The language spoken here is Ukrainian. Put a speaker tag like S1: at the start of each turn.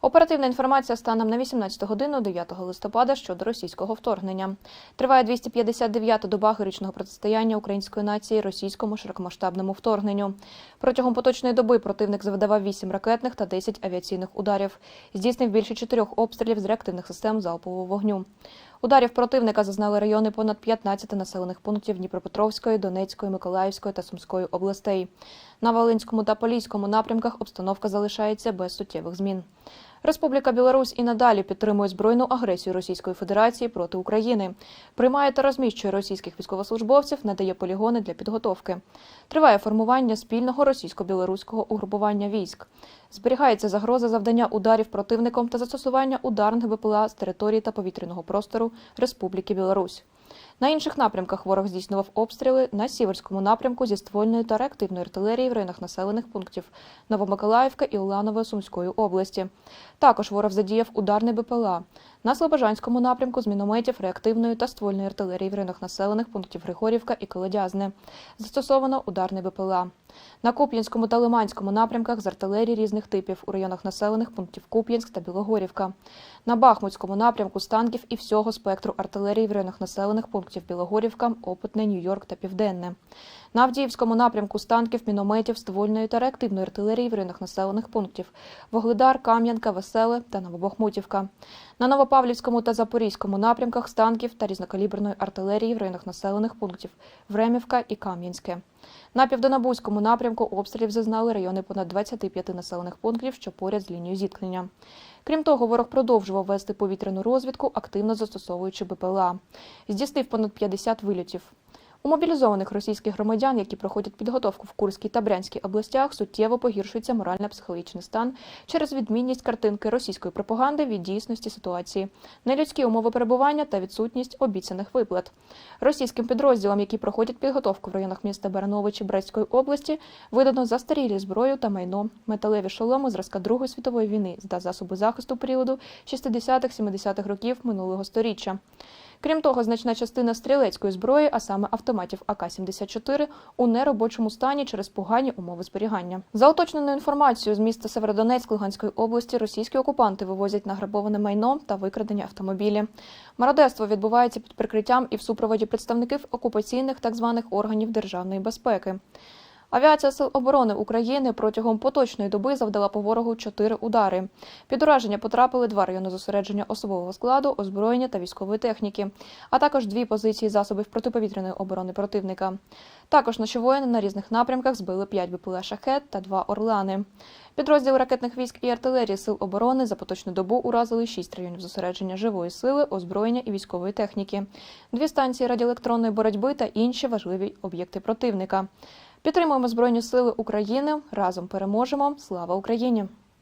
S1: Оперативна інформація станом на 18 годину 9 листопада щодо російського вторгнення. Триває 259-та доба героїчного протистояння української нації російському широкомасштабному вторгненню. Протягом поточної доби противник завдавав 8 ракетних та 10 авіаційних ударів. Здійснив більше чотирьох обстрілів з реактивних систем залпового вогню. Ударів противника зазнали райони понад 15 населених пунктів Дніпропетровської, Донецької, Миколаївської та Сумської областей. На Волинському та Поліському напрямках обстановка залишається без суттєвих змін. Республіка Білорусь і надалі підтримує збройну агресію Російської Федерації проти України, приймає та розміщує російських військовослужбовців, надає полігони для підготовки. Триває формування спільного російсько-білоруського угрупування військ. Зберігається загроза завдання ударів противником та застосування ударних БПЛА з території та повітряного простору Республіки Білорусь. На інших напрямках ворог здійснював обстріли на сіверському напрямку зі ствольної та реактивної артилерії в районах населених пунктів Новомиколаївка і Уланово Сумської області. Також ворог задіяв ударний БПЛА на Слобожанському напрямку з мінометів реактивної та ствольної артилерії в районах населених пунктів Григорівка і Колодязне. Застосовано ударний БПЛА. На Куп'янському та Лиманському напрямках з артилерії різних типів у районах населених пунктів Куп'янськ та Білогорівка. На Бахмутському напрямку з танків і всього спектру артилерії в районах населених пунктів Білогорівка, Опитне, Нью-Йорк та Південне. На Авдіївському напрямку з танків, мінометів, ствольної та реактивної артилерії в районах населених пунктів Вогледар, Кам'янка, Веселе та Новобахмутівка. На Новопавлівському та Запорізькому напрямках з танків та різнокаліберної артилерії в районах населених пунктів Времівка і Кам'янське. На південнобузькому напрямку обстрілів зазнали райони понад 25 населених пунктів, що поряд з лінією зіткнення. Крім того, ворог продовжував вести повітряну розвідку, активно застосовуючи БПЛА. Здійснив понад 50 вильотів. У мобілізованих російських громадян, які проходять підготовку в Курській та Брянській областях, суттєво погіршується морально-психологічний стан через відмінність картинки російської пропаганди від дійсності ситуації, нелюдські умови перебування та відсутність обіцяних виплат. Російським підрозділам, які проходять підготовку в районах міста Барановичі Брестської області, видано застарілі зброю та майно, металеві шоломи зразка Другої світової війни та засоби захисту періоду 60-70-х років минулого століття. Крім того, значна частина стрілецької зброї, а саме автоматів АК-74, у неробочому стані через погані умови зберігання. За уточненою інформацією з міста Северодонецьк Луганської області, російські окупанти вивозять награбоване майно та викрадені автомобілі. Мародерство відбувається під прикриттям і в супроводі представників окупаційних так званих органів державної безпеки. Авіація Сил оборони України протягом поточної доби завдала по ворогу чотири удари. Під ураження потрапили два райони зосередження особового складу, озброєння та військової техніки, а також дві позиції засобів протиповітряної оборони противника. Також наші воїни на різних напрямках збили п'ять БПЛА «Шахет» та два «Орлани». Підрозділи ракетних військ і артилерії Сил оборони за поточну добу уразили шість районів зосередження живої сили, озброєння і військової техніки, дві станції радіоелектронної боротьби та інші важливі об'єкти противника. Підтримуємо Збройні Сили України. Разом переможемо. Слава Україні!